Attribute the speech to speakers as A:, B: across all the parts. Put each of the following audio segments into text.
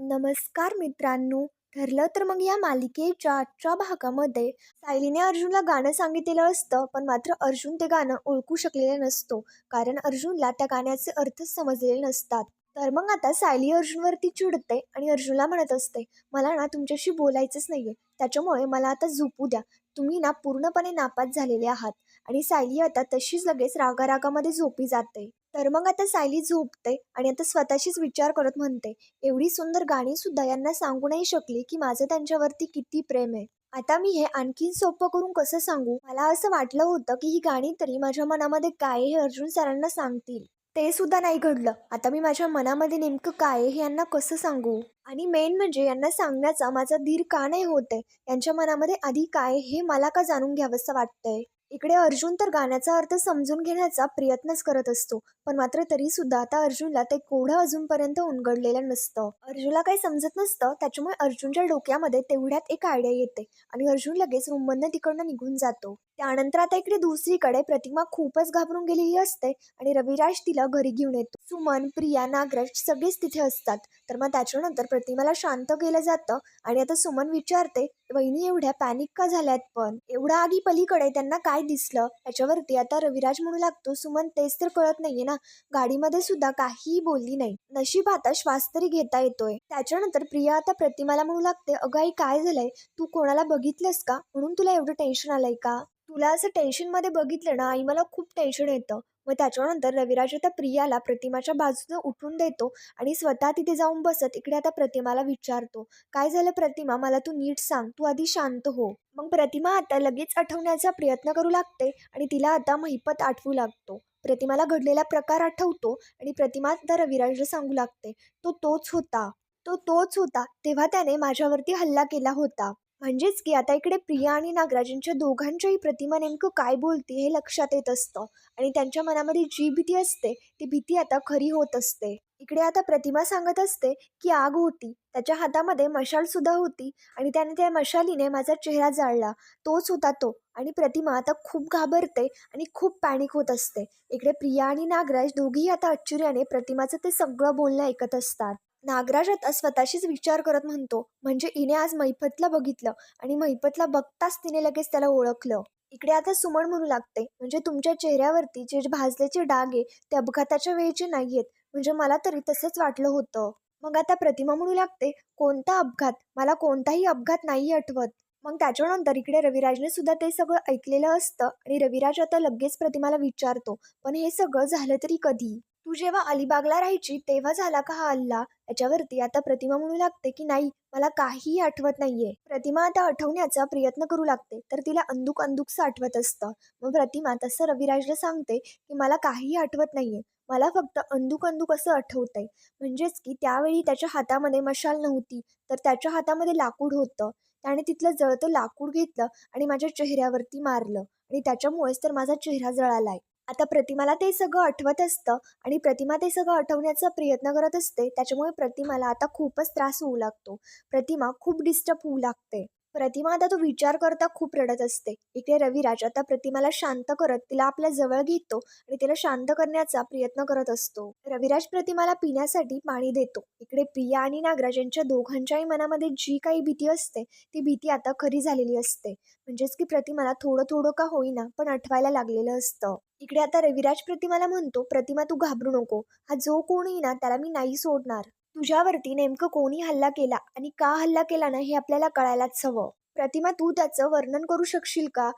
A: नमस्कार मित्रांनो ठरलं तर मग या मालिकेच्या आजच्या भागामध्ये सायलीने अर्जुनला गाणं सांगितलेलं असतं पण मात्र अर्जुन ते गाणं ओळखू शकलेलं नसतो कारण अर्जुनला त्या गाण्याचे अर्थच समजलेले नसतात. तर मग आता सायली अर्जुनवरती चिडते आणि अर्जुनला म्हणत असते मला ना तुमच्याशी बोलायचंच नाहीये त्याच्यामुळे मला आता झोपू द्या. तुम्ही ना पूर्णपणे नापास झालेले आहात. आणि सायली आता तशीच लगेच रागारागामध्ये झोपी जाते. तर मग आता सायली झोपते आणि आता स्वतःशीच विचार करत म्हणते एवढी सुंदर गाणी सुद्धा यांना सांगू नाही शकली की माझं त्यांच्यावरती किती प्रेम आहे. आता मी हे आणखीन सोपं करून कसं सांगू? मला असं वाटलं होतं की ही गाणी तरी माझ्या मनामध्ये काय हे अर्जुन सरांना सांगतील. ते सुद्धा नाही घडलं. आता मी माझ्या मनामध्ये नेमकं काय हे यांना कसं सांगू? आणि मेन म्हणजे यांना सांगण्याचा माझा धीर का नाही होते यांच्या मनामध्ये आधी काय हे मला का जाणून घ्यावंसं वाटतंय? इकडे अर्जुन तर गाण्याचा अर्थ समजून घेण्याचा प्रयत्नच करत असतो पण मात्र तरी सुद्धा आता अर्जुनला ते कोढं अजूनपर्यंत उलगडलेलं नसतं. अर्जुनला काही समजत नसतं त्याच्यामुळे अर्जुनच्या डोक्यामध्ये तेवढ्यात एक आयडिया येते आणि अर्जुन लगेच रूममधनं तिकडनं निघून जातो. त्यानंतर आता इकडे दुसरीकडे प्रतिमा खूपच घाबरून गेलेली असते आणि रविराज तिला घरी घेऊन येतो. सुमन प्रिया नागराज सगळेच तिथे असतात तर मग त्याच्यानंतर प्रतिमाला शांत केलं जातं आणि आता सुमन विचारते वहिनी एवढ्या पॅनिक का झाल्यात पण? एवढ्या आगी पलीकडे त्यांना काय दिसलं? याच्यावरती आता रविराज म्हणू लागतो सुमन तेच तर कळत नाहीये ना. गाडीमध्ये सुद्धा काहीही बोलली नाही. नशीब आता श्वास तरी घेता येतोय. त्याच्यानंतर प्रिया आता प्रतिमाला म्हणू लागते अगं आई काय झालंय? तू कोणाला बघितलंस का? म्हणून तुला एवढं टेन्शन आलंय का? तुला असं टेन्शनमध्ये बघितलं ना आई मला खूप टेन्शन येतं. मग त्याच्यानंतर रविराज आता प्रियाला प्रतिमाच्या बाजूनं उठून देतो आणि स्वतः तिथे जाऊन बसत इकडे आता प्रतिमाला विचारतो काय झालं प्रतिमा? मला तू नीट सांग तू आधी शांत हो. मग प्रतिमा आता लगेच आठवण्याचा प्रयत्न करू लागते आणि तिला आता महिपत आठवू लागतो. प्रतिमाला घडलेला प्रकार आठवतो आणि प्रतिमा आता रविराजला सांगू लागते तो तोच होता तो तोच होता तेव्हा त्याने माझ्यावरती हल्ला केला होता. म्हणजेच की आता इकडे प्रिया आणि नागराजांच्या दोघांच्याही प्रतिमा नेमकं काय बोलते हे लक्षात येत असतं. आणि त्यांच्या मनामध्ये जी भीती असते ती भीती आता खरी होत असते. इकडे आता प्रतिमा सांगत असते की आग होती. त्याच्या हातामध्ये मशाल सुद्धा होती आणि त्याने त्या मशालीने माझा चेहरा जाळला. तोच होता तो. आणि प्रतिमा आता खूप घाबरते आणि खूप पॅनिक होत असते. इकडे प्रिया आणि नागराज दोघीही आता आश्चर्याने प्रतिमाचं ते सगळं बोलणं ऐकत असतात. नागराज आता स्वतःशीच विचार करत म्हणतो म्हणजे हिने आज मैफतला बघितलं आणि मैफतला बघताच तिने लगेच त्याला ओळखलं. इकडे आता सुमन म्हणू लागते म्हणजे तुमच्या चेहऱ्यावरती जे भाजल्याचे डाग आहे ते अपघाताच्या वेळेचे नाही आहेत म्हणजे मला तरी तसंच वाटलं होतं. मग आता प्रतिमा म्हणू लागते कोणता अपघात? मला कोणताही अपघात नाही आठवत. मग त्याच्यानंतर इकडे रविराजने सुद्धा ते सगळं ऐकलेलं असतं आणि रविराज आता लगेच प्रतिमाला विचारतो पण हे सगळं झालं तरी कधी? तू जेव्हा अलिबागला राहायची तेव्हा झाला का हा हल्ला? याच्यावरती आता प्रतिमा म्हणू लागते की नाही मला काहीही आठवत नाहीये. प्रतिमा आता आठवण्याचा प्रयत्न करू लागते तर तिला अंदुक अंदुकसं आठवत असतं. मग प्रतिमा तसं रविराजला सांगते की मला काहीही आठवत नाहीये मला फक्त अंदुक अंदुक असं आठवतंय. म्हणजेच की त्यावेळी त्याच्या हातामध्ये मशाल नव्हती तर त्याच्या हातामध्ये लाकूड होतं. त्याने तिथलं जळतं लाकूड घेतलं आणि माझ्या चेहऱ्यावरती मारलं. आणि त्याच्यामुळेच तर माझा चेहरा जळालाय. आता प्रतिमाला ते सगळं आठवत असतं आणि प्रतिमा ते सगळं आठवण्याचा प्रयत्न करत असते त्याच्यामुळे प्रतिमाला आता खूपच त्रास होऊ लागतो. प्रतिमा खूप डिस्टर्ब होऊ लागते. प्रतिमा आता तो विचार करता खूप रडत असते. इकडे रविराज आता प्रतिमाला शांत करत तिला आपल्या जवळ घेतो आणि तिला शांत करण्याचा प्रयत्न करत असतो. रविराज प्रतिमाला पिण्यासाठी पाणी देतो. इकडे प्रिया आणि नागराज यांच्या दोघांच्याही मनामध्ये जी काही भीती असते ती भीती आता खरी झालेली असते. म्हणजेच की प्रतिमाला थोडं थोडं का होईना पण आठवायला लागलेलं असतं. इकडे आता रविराज प्रतिमाला म्हणतो प्रतिमा तू घाबरू नको. हा जो कोणी ना त्याला मी नाही सोडणार. तुझ्यावरती नेमकं कोणी हल्ला केला आणि का हल्ला केला ना हे आपल्याला कळायलाच हवं. प्रतिमा तू त्याचं वर्णन करू शकशील का?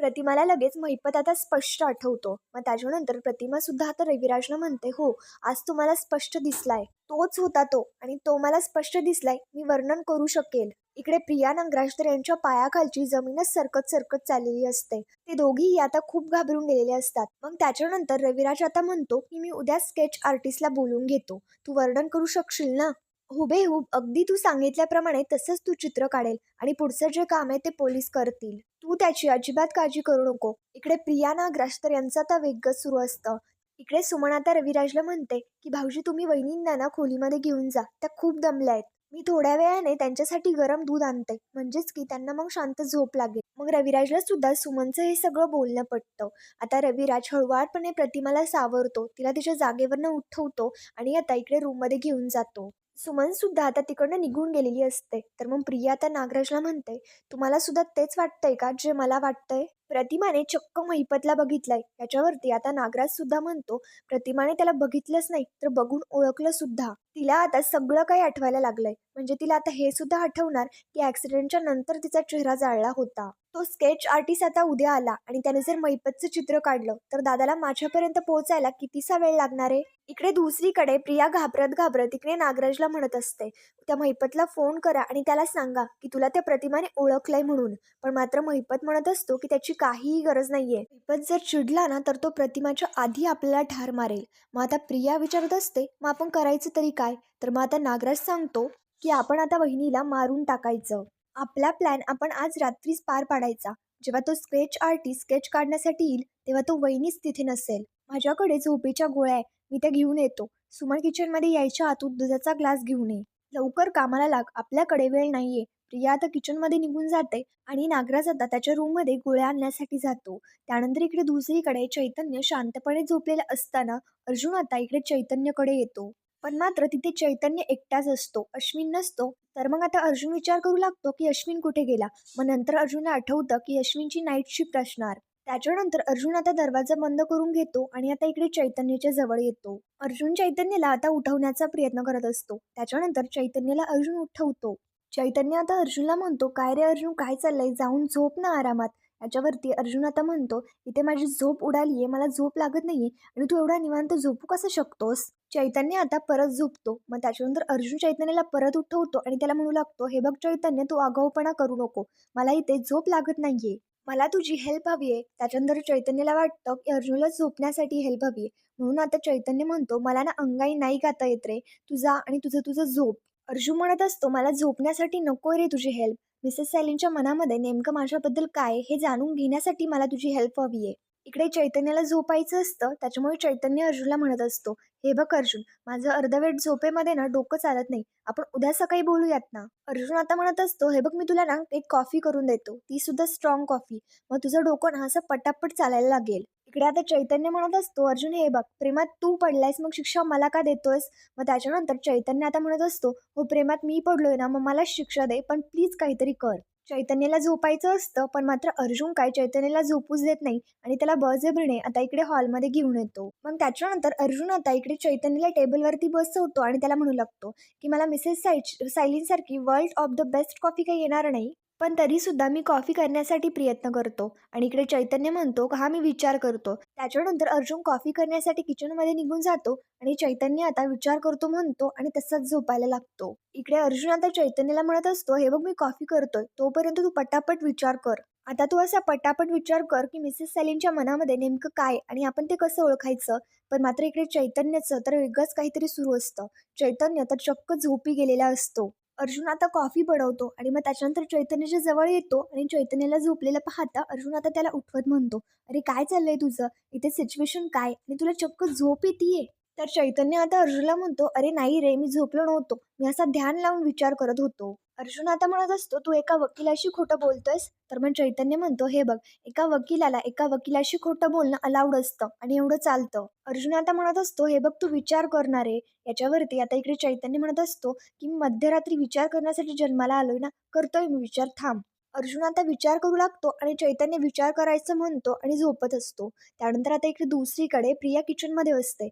A: प्रतिमाला लगेच महिपत आता स्पष्ट आठवतो. मग त्याच्यानंतर प्रतिमा सुद्धा आता रविराजला म्हणते हो आज तुम्हाला स्पष्ट दिसलाय. तोच होता तो आणि तो मला स्पष्ट दिसलाय. मी वर्णन करू शकेल. इकडे प्रिया नागराज यांच्या पायाखालची जमीनच सरकत सरकत चाललेली असते. ते दोघीही आता खूप घाबरून गेलेले असतात. मग त्याच्यानंतर रविराज आता म्हणतो की मी उद्या स्केच आर्टिस्टला बोलून घेतो. तू वर्णन करू शकशील ना? हुबेहूब. अगदी तू सांगितल्याप्रमाणे तसंच तू चित्र काढेल आणि पुढचं जे काम आहे ते पोलीस करतील. तू त्याची अजिबात काळजी करू नको. इकडे प्रिया ग्रास्तर यांचा यांचं आता वेगच सुरू असतं. इकडे सुमन आता रविराजला म्हणते की भाऊजी तुम्ही वहिनींना ना खोलीमध्ये घेऊन जा. त्या खूप दमल्या आहेत. मी थोड्या वेळाने त्यांच्यासाठी गरम दूध आणते. म्हणजेच की त्यांना मग शांत झोप लागेल. मग रविराजला सुद्धा सुमनचं हे सगळं बोलणं पटतं. आता रविराज हळुवारपणे प्रतिमाला सावरतो. तिला तिच्या जागेवरनं उठवतो आणि आता इकडे रूममध्ये घेऊन जातो. सुमन सुद्धा आता तिकडनं निघून गेलेली असते. तर मग प्रिया आता नागराजला म्हणते तुम्हाला सुद्धा तेच वाटतंय का जे मला वाटतंय? प्रतिमाने चक्क महिपतला बघितलंय. याच्यावरती आता नागराज सुद्धा म्हणतो प्रतिमाने त्याला बघितलंच नाही तर बघून ओळखलं सुद्धा. तिला आता सगळं काही आठवायला लागलंय. म्हणजे तिला आता हे सुद्धा आठवणार की ऍक्सिडेंटच्या नंतर तिचा चेहरा जाळला होता. तो स्केच आर्टिस्ट आता उद्या आला आणि त्याने जर मैपतचं चित्र काढलं तर दादाला माझ्यापर्यंत पोहोचायला कितीसा वेळ लागणार आहे? इकडे दुसरीकडे प्रिया घाबरत घाबरत इकडे नागराजला म्हणत असते त्या महिपतला फोन करा आणि त्याला सांगा की तुला त्या प्रतिमाने ओळखलंय म्हणून. पण मात्र महिपत म्हणत असतो की त्याची काहीही गरज नाहीये. महिपत जर चिडला ना तर तो प्रतिमाच्या आधी आपल्याला ठार मारेल. मग आता प्रिया विचारत असते मग आपण करायचं तरी काय? तर मग आता नागराज सांगतो की आपण आता वहिनीला मारून टाकायचं. आपला प्लॅन आपण आज रात्रीच पार पाडायचा. जेव्हा तो स्केच आर्टिस्ट स्केच काढण्यासाठी येईल तेव्हा तो वहिनीच तिथे नसेल. माझ्याकडे झोपेच्या गोळ्या आहे मी त्या घेऊन येतो. सुमन किचनमध्ये यायच्या आतून दुधाचा ग्लास घेऊन ये. लवकर कामाला लाग. आपल्याकडे वेळ नाहीये. प्रिया आता किचनमध्ये निघून जाते आणि नागराज आता त्याच्या रूममध्ये गोळ्या आणण्यासाठी जातो. त्यानंतर इकडे दुसरीकडे चैतन्य शांतपणे झोपलेला असताना अर्जुन आता इकडे चैतन्यकडे येतो. पण मात्र तिथे चैतन्य एकटाच असतो अश्विन नसतो. तर मग आता अर्जुन विचार करू लागतो की अश्विन कुठे गेला? मग नंतर अर्जुनला आठवतं की अश्विनची नाईट शिफ्ट असणार. त्याच्यानंतर अर्जुन आता दरवाजा बंद करून घेतो आणि आता इकडे चैतन्याच्या जवळ येतो. अर्जुन चैतन्याला आता उठवण्याचा प्रयत्न करत असतो. त्याच्यानंतर चैतन्याला अर्जुन उठवतो. चैतन्य आता अर्जुनला म्हणतो काय रे अर्जुन काय चाललंय? जाऊन झोप ना आरामात. याच्यावरती अर्जुन आता म्हणतो इथे माझी झोप उडाली आहे मला झोप लागत नाही आणि तू एवढा निवांत झोपू कसं शकतोस? चैतन्य आता परत झोपतो. मग त्याच्यानंतर अर्जुन चैतन्याला परत उठवतो आणि त्याला म्हणू लागतो हे बघ चैतन्य तू आगाऊपणा करू नको. मला इथे झोप लागत नाहीये. मला तुझी हेल्प हवी आहे त्याच्यानंतर चैतन्याला वाटतं की अर्जुनला झोपण्यासाठी हेल्प हवी आहे म्हणून आता चैतन्य म्हणतो मला ना अंगाई नाही गाता येत रे. तुझा आणि तुझं तुझं झोप. अर्जुन म्हणत असतो मला झोपण्यासाठी नको रे तुझी हेल्प मिसेस सॅलिनच्या मनामध्ये नेमकं माझ्याबद्दल काय हे जाणून घेण्यासाठी मला तुझी हेल्प हवी आहे. इकडे चैतन्याला झोपायचं असतं त्याच्यामुळे चैतन्य अर्जुनला म्हणत असतो हे बघ अर्जुन माझं अर्धवेट झोपेमध्ये ना डोकं चालत नाही. आपण उद्या सकाळी बोलूयात ना. अर्जुन आता म्हणत असतो हे बघ मी तुला ना एक कॉफी करून देतो. ती सुद्धा स्ट्रॉंग कॉफी मग तुझं डोकं ना असं पटापट चालायला लागेल. इकडे आता चैतन्य म्हणत असतो अर्जुन हे बघ प्रेमात तू पडलायस मग शिक्षा मला का देतोयस? मग त्याच्यानंतर चैतन्य आता म्हणत असतो हो प्रेमात मी पडलोय ना मग मला शिक्षा दे पण प्लीज काहीतरी कर. चैतन्याला झोपायचं असतं पण मात्र अर्जुन काय चैतन्याला झोपूच देत नाही आणि त्याला बळजबरीने आता इकडे हॉलमध्ये घेऊन येतो. मग त्याच्यानंतर अर्जुन आता इकडे चैतन्याला टेबलवरती बसवतो आणि त्याला म्हणू लागतो की मला मिसेस साय सायलींसारखी world of the best coffee काही येणार नाही? पण तरीसुद्धा मी कॉफी करण्यासाठी प्रयत्न करतो. आणि इकडे चैतन्य म्हणतो का हा मी विचार करतो. त्याच्यानंतर अर्जुन कॉफी करण्यासाठी किचनमध्ये निघून जातो आणि चैतन्य आता विचार करतो म्हणतो आणि तसाच झोपायला लागतो. इकडे अर्जुन आता चैतन्याला म्हणत असतो हे बघ मी कॉफी करतोय. तोपर्यंत तू पटापट विचार कर. आता तू असा पटापट विचार कर की मिसेस सॅलीनच्या मनामध्ये नेमकं काय आणि आपण ते कसं ओळखायचं? पण मात्र इकडे चैतन्याचं तर वेगळंच काहीतरी सुरू असतं. चैतन्य तर चक्क झोपी गेलेला असतो. अर्जुन आता कॉफी बनवतो आणि मग त्याच्यानंतर चैतन्याच्या जवळ येतो आणि चैतन्याला झोपलेलं पाहता अर्जुन आता त्याला उठवत म्हणतो अरे काय चाललंय तुझं? इथे सिच्युएशन काय? आणि तुला चक्क झोप येते तर चैतन्य आता अर्जुनला म्हणतो अरे नाही रे मी झोपलो नव्हतो. मी असा ध्यान लावून विचार करत होतो. अर्जुन आता म्हणत असतो तू एका वकिलाशी खोटं बोलतोयस? तर मग चैतन्य म्हणतो हे बघ एका वकिलाला एका वकिलाशी खोटं बोलणं अलाउड असतं आणि एवढं चालतं. अर्जुन आता म्हणत असतो हे बघ तू विचार करणार आहे याच्यावरती आता इकडे चैतन्य म्हणत असतो की मध्यरात्री विचार करण्यासाठी जन्माला आलोय ना करतोय मी विचार थांब. अर्जुन आता विचार करू लागतो आणि चैतन्य विचार करायचं म्हणतो आणि झोपत असतो. त्यानंतर आता इकडे दुसरीकडे प्रिया किचनमध्ये असते.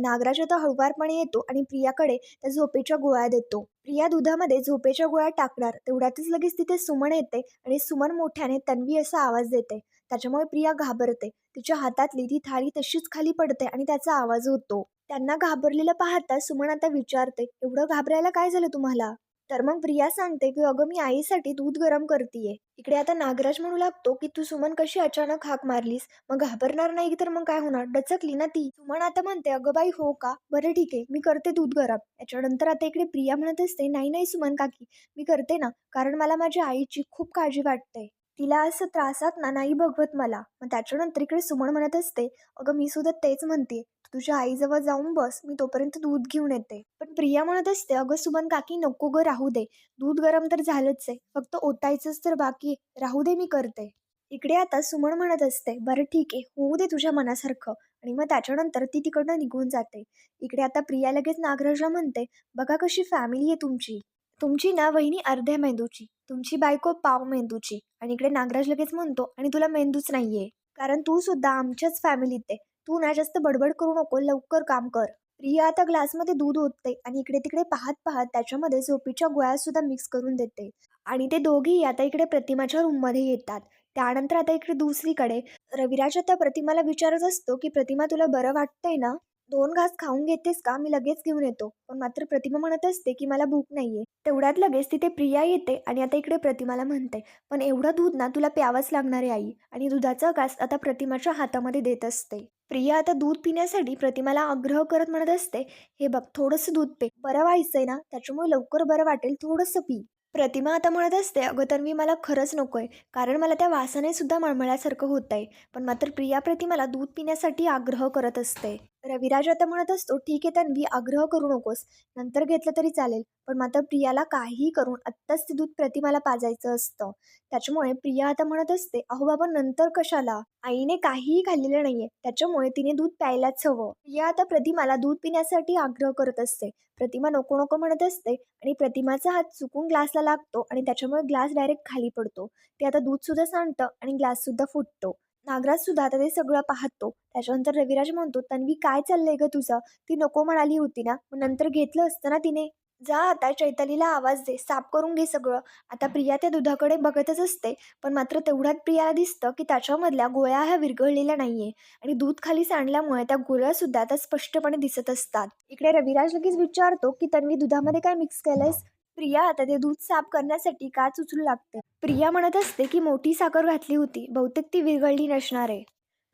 A: नागराज आता हळुवारपणे येतो आणि प्रियाकडे त्या झोपेच्या गोळ्या देतो. प्रिया दुधामध्ये झोपेच्या गोळ्या टाकणार तेवढ्यातच लगेच तिथे सुमन येते आणि सुमन मोठ्याने तन्वी असा आवाज देते. त्याच्यामुळे प्रिया घाबरते. तिच्या हातातली ती थाळी तशीच खाली पडते आणि त्याचा आवाज होतो. त्यांना घाबरलेलं पाहता सुमन आता विचारते एवढं घाबरायला काय झालं तुम्हाला? तर मग प्रिया सांगते की अगं मी आईसाठी दूध गरम करतेय. इकडे आता नागराज म्हणू लागतो की तू सुमन कशी अचानक हाक मारलीस? मग घाबरणार नाही तर मग काय होणार? डचकली ना ती. सुमन आता म्हणते अगं बाई हो का? बरं ठीक आहे. मी करते दूध गरम. याच्यानंतर आता इकडे प्रिया म्हणत असते नाही नाही सुमन काकी मी करते ना. कारण मला माझ्या आईची खूप काळजी वाटते. तिला असं त्रासात ना नाही बघवत मला. मग त्याच्यानंतर इकडे सुमन म्हणत असते अगं मी सुद्धा तेच म्हणते तुझ्या आईजवळ जाऊन बस मी तोपर्यंत दूध घेऊन येते. पण प्रिया म्हणत असते अगं सुमन काकी नको ग राहू दे. दूध गरम तर झालंच आहे. फक्त ओतायचंच तर बाकी राहू दे मी करते. इकडे आता सुमन म्हणत असते बरं ठीक आहे होऊ दे तुझ्या मनासारखं. आणि मग त्याच्यानंतर ती तिकडनं निघून जाते. इकडे आता प्रिया लगेच नागराजला म्हणते बघा कशी फॅमिली आहे तुमची. तुमची ना वहिनी अर्ध्या मेंदूची तुमची बायको पाव मेंदूची. आणि इकडे नागराज लगेच म्हणतो आणि तुला मेंदूच नाहीये. कारण तू सुद्धा आमच्याच फॅमिलीत आहे. तू ना जास्त बडबड करू नको लवकर काम कर. प्रिया आता ग्लासमध्ये दूध ओतते आणि इकडे तिकडे पाहत पाहत त्याच्यामध्ये झोपीच्या गोळ्या सुद्धा मिक्स करून देते. आणि ते दोघेही आता इकडे प्रतिमाच्या रूममध्ये येतात. त्यानंतर आता इकडे दुसरीकडे. रविराज आता प्रतिमाला विचारत असतो की प्रतिमा तुला बरं वाटतंय ना? दोन घास खाऊन घेतेस का? मी लगेच घेऊन येतो. पण मात्र प्रतिमा म्हणत असते की मला भूक नाहीये. तेवढ्यात लगेच तिथे प्रिया येते आणि आता इकडे प्रतिमाला म्हणते पण एवढं दूध ना तुला प्यावंच लागणार आहे आई. आणि दुधाचा घास आता प्रतिमाच्या हातामध्ये देत असते. प्रिया आता दूध पिण्यासाठी प्रतिमाला आग्रह करत म्हणत असते हे बघ थोडंसं दूध पे. बरं व्हायचंय ना त्याच्यामुळे लवकर बरं वाटेल थोडंसं पी. प्रतिमा आता म्हणत असते अगं तन्वी मला खरंच नको आहे कारण मला त्या वासाने सुद्धा मळमळ्यासारखं होत आहे पण मात्र प्रिया प्रतिमाला दूध पिण्यासाठी आग्रह करत असते. रविराज आता म्हणत असतो ठीक आहे तन्वी आग्रह करू नकोस. नंतर घेतलं तरी चालेल. पण मात्र प्रियाला काहीही करून आत्ताच ते दूध प्रतिमाला पाजायचं असतं. त्याच्यामुळे प्रिया आता म्हणत असते अहो बाबा नंतर कशाला? आईने काहीही खाल्लेलं नाहीये. त्याच्यामुळे तिने दूध प्यायलाच हवं. प्रिया आता प्रतिमाला दूध पिण्यासाठी आग्रह करत असते. प्रतिमा नको नको म्हणत असते आणि प्रतिमाचा हात चुकून ग्लासला लागतो आणि त्याच्यामुळे ग्लास डायरेक्ट खाली पडतो. ते आता दूध सुद्धा सांडतं आणि ग्लास सुद्धा फुटतो. नागराज सुद्धा आता ते सगळं पाहतो. त्याच्यानंतर रविराज म्हणतो तन्वी काय चाललंय ग तुझं ती नको म्हणाली होती ना. मग नंतर घेतलं असतं ना तिने. जा आता चैतालीला आवाज दे. साफ करून घे सगळं. आता प्रिया त्या दुधाकडे बघतच असते. पण मात्र तेवढ्यात प्रियाला दिसतं की त्याच्यामधल्या गोळ्या ह्या विरघळलेल्या नाहीये. आणि दूध खाली सांडल्यामुळे त्या गोळ्या सुद्धा आता स्पष्टपणे दिसत असतात. इकडे रविराज लगेच विचारतो की तन्वी दुधामध्ये काय मिक्स केलंयस? प्रिया आता ते दूध साफ करण्यासाठी काच उचलू लागते? प्रिया म्हणत असते की मोठी साखर घातली होती. बहुतेक ती विरघळली नसणार आहे.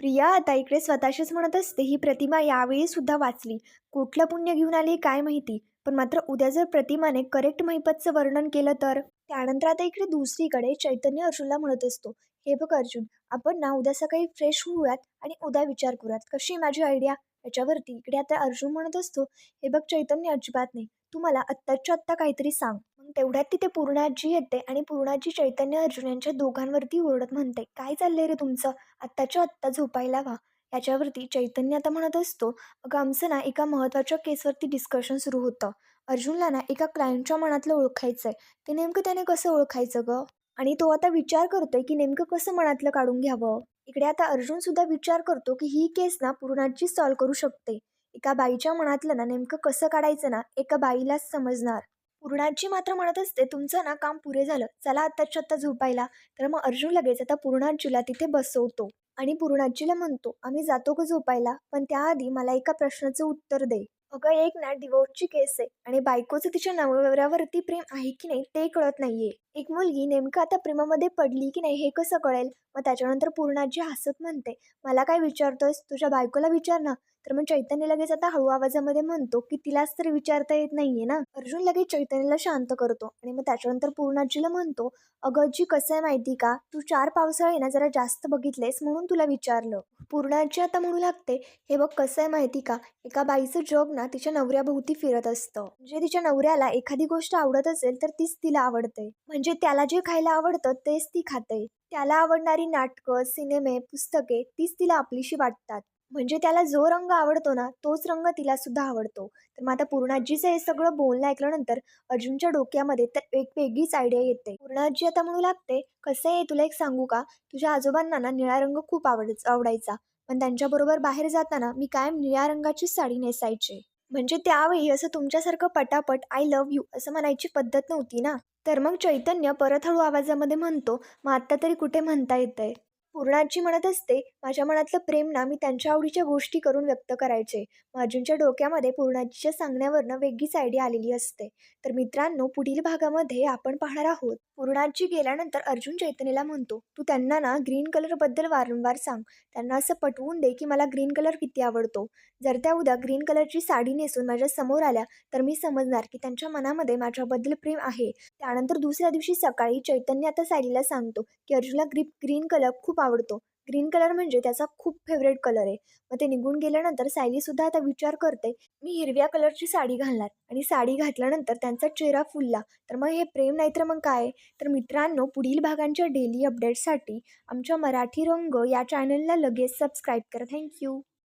A: प्रिया आता इकडे स्वतःशीच म्हणत असते ही प्रतिमा यावेळी सुद्धा वाचली. कुठलं पुण्य घेऊन आली काय माहिती? पण मात्र उद्या जर प्रतिमाने करेक्ट महिपतचं वर्णन केलं तर? त्यानंतर आता इकडे दुसरीकडे चैतन्य अर्जुनला म्हणत असतो हे बघ अर्जुन आपण ना उद्या सकाळी फ्रेश होऊयात आणि उद्या विचार करूयात. कशी माझी आयडिया याच्यावरती इकडे आता अर्जुन म्हणत असतो हे बघ चैतन्य अजिबात नाही. तू मला आत्ताच्या आत्ता काहीतरी सांग. मग तेवढ्यात तिथे पूर्णाजी येते आणि पूर्णाजी चैतन्य अर्जुन यांच्या दोघांवरती ओरडत म्हणते काय चाललंय रे तुमचं? आत्ताच्या आत्ता झोपायला वा याच्यावरती चैतन्य आता म्हणत असतो अगं आमचं ना एका महत्त्वाच्या केसवरती डिस्कशन सुरू होतं. अर्जुनला ना एका क्लायंटच्या मनातलं ओळखायचं आहे ते नेमकं त्याने कसं ओळखायचं ग? आणि तो आता विचार करतोय की नेमकं कसं मनातलं काढून घ्यावं. इकडे आता अर्जुन सुद्धा विचार करतो की ही केस ना पूर्णाची सॉल्व करू शकते. एका बाईच्या मनातलं ना नेमकं कसं काढायचं ना एका बाईलाच समजणार. पूर्णाची मात्र म्हणत असते तुमचं ना काम पुरे झालं चला आत्ताच्या आत्ता झोपायला. तर मग अर्जुन लगेच आता पूर्णाजीला तिथे बसवतो आणि पूर्णाजीला म्हणतो आम्ही जातो का झोपायला पण त्याआधी मला एका प्रश्नाचं उत्तर दे. अगं एक ना डिवोर्सची केस आहे आणि बायकोचं तिच्या नवऱ्यावरती प्रेम आहे की नाही ते कळत नाहीये. एक मुलगी नेमकं आता प्रेमामध्ये पडली की नाही हे कसं कळेल? मग त्याच्यानंतर पूर्णाजी हसत म्हणते मला काय विचारतोयस? तुझ्या बायकोला विचार ना. तर मग चैतन्य लगेच आता हळू आवाजामध्ये म्हणतो की तिलाच तरी विचारता येत नाहीये ना. अर्जुन लगेच चैतन्याला शांत करतो आणि मग त्याच्यानंतर पूर्णाजीला म्हणतो अगं जी कसं आहे माहिती का? तू चार पावसाळे ना जरा जास्त बघितलेस म्हणून तुला विचारलं. पूर्णाजी आता म्हणू लागते हे बघ कसं आहे माहिती का? एका बाईचं जग ना तिच्या नवऱ्याभोवती फिरत असतं. म्हणजे तिच्या नवऱ्याला एखादी गोष्ट आवडत असेल तर तीच तिला आवडते. म्हणजे म्हणजे त्याला जे खायला आवडतं तेच ती खाते. त्याला आवडणारी नाटकं सिनेमे पुस्तके तीच तिला आपलीशी वाटतात. म्हणजे त्याला जो रंग आवडतो ना तोच रंग तिला सुद्धा आवडतो. तर मग आता पूर्णाजीचं हे सगळं बोलणं ऐकल्यानंतर अर्जुनच्या डोक्यामध्ये तर एक वेगळीच आयडिया येते. पूर्णाजी आता म्हणू लागते कसं आहे तुला एक सांगू का? तुझ्या आजोबांना ना निळा रंग खूप आवड आवडायचा. पण त्यांच्याबरोबर बाहेर जाताना मी कायम निळ्या रंगाची साडी नेसायचे. म्हणजे त्यावेळी असं तुमच्यासारखं पटापट आय लव्ह यू असं म्हणायची पद्धत नव्हती ना? तर मग चैतन्य परत हळू आवाजामध्ये म्हणतो मग आत्ता तरी कुठे म्हणता येतंय? पूर्णाजी म्हणत असते माझ्या मनातलं प्रेम ना मी त्यांच्या आवडीच्या गोष्टी करून व्यक्त करायचे. अर्जुनच्या डोक्यामध्ये पूर्णाजीच्या सांगण्यावरनं वेगळीच आयडिया आलेली असते. तर मित्रांनो पुढील भागामध्ये आपण पाहणार आहोत. पूर्णाजी गेल्यानंतर अर्जुन चैतन्यला म्हणतो तू त्यांना ना ग्रीन कलरबद्दल वारंवार सांग. त्यांना असं पटवून दे की मला ग्रीन कलर किती आवडतो. जर त्या उद्या ग्रीन कलरची साडी नेसून माझ्यासमोर आल्या तर मी समजणार की त्यांच्या मनामध्ये माझ्याबद्दल प्रेम आहे. त्यानंतर दुसऱ्या दिवशी सकाळी चैतन्य आता सायलीला सांगतो की अर्जुनला ग्रीप ग्रीन कलर खूप आवडतो. ग्रीन कलर म्हणजे त्याचा खूप फेवरेट कलर आहे. मग ते निघून गेल्यानंतर सायलीसुद्धा आता विचार करते मी हिरव्या कलरची साडी घालणार. आणि साडी घातल्यानंतर त्यांचा चेहरा फुलला. तर मग हे प्रेम नाही तर मग काय? तर मित्रांनो पुढील भागांच्या डेली अपडेट्ससाठी आमच्या मराठी रंग या चॅनलला लगेच सबस्क्राईब करा. थँक्यू